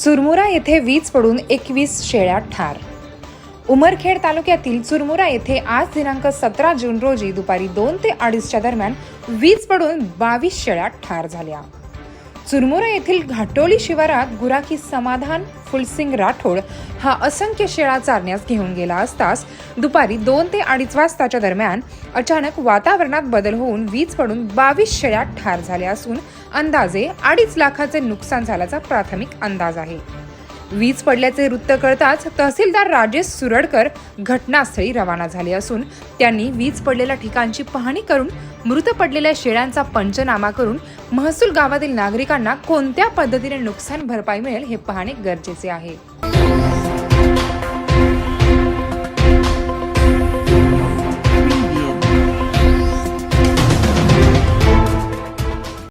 चुरमुरा येथे वीज पडून एकवीस शेळ्या ठार. उमरखेड तालुक्यातील चुरमुरा येथे आज दिनांक सतरा जून रोजी दुपारी दोन ते अडीचच्या दरम्यान वीज पडून बावीस शेळ्या ठार झाल्या. चुरमुरा येथील घाटोली शिवारात गुराखी समाधान फुलसिंग राठोड हा असंख्य शेळा चारण्यास घेऊन गेला असताच दुपारी दोन ते अडीच वाजताच्या दरम्यान अचानक वातावरणात बदल होऊन वीज पडून बावीस शेळ्या ठार झाल्या असून अंदाजे अडीच लाखाचे नुकसान झाल्याचा प्राथमिक अंदाज आहे. वीज पडल्याचे वृत्त कळताच तहसीलदार राजेश सुरडकर घटनास्थळी रवाना झाले असून त्यांनी वीज पडलेल्या ठिकाणची पाहणी करून मृत पडलेल्या शेळ्यांचा पंचनामा करून महसूल गावातील नागरिकांना कोणत्या पद्धतीने नुकसान भरपाई मिळेल हे पाहणे गरजेचे आहे.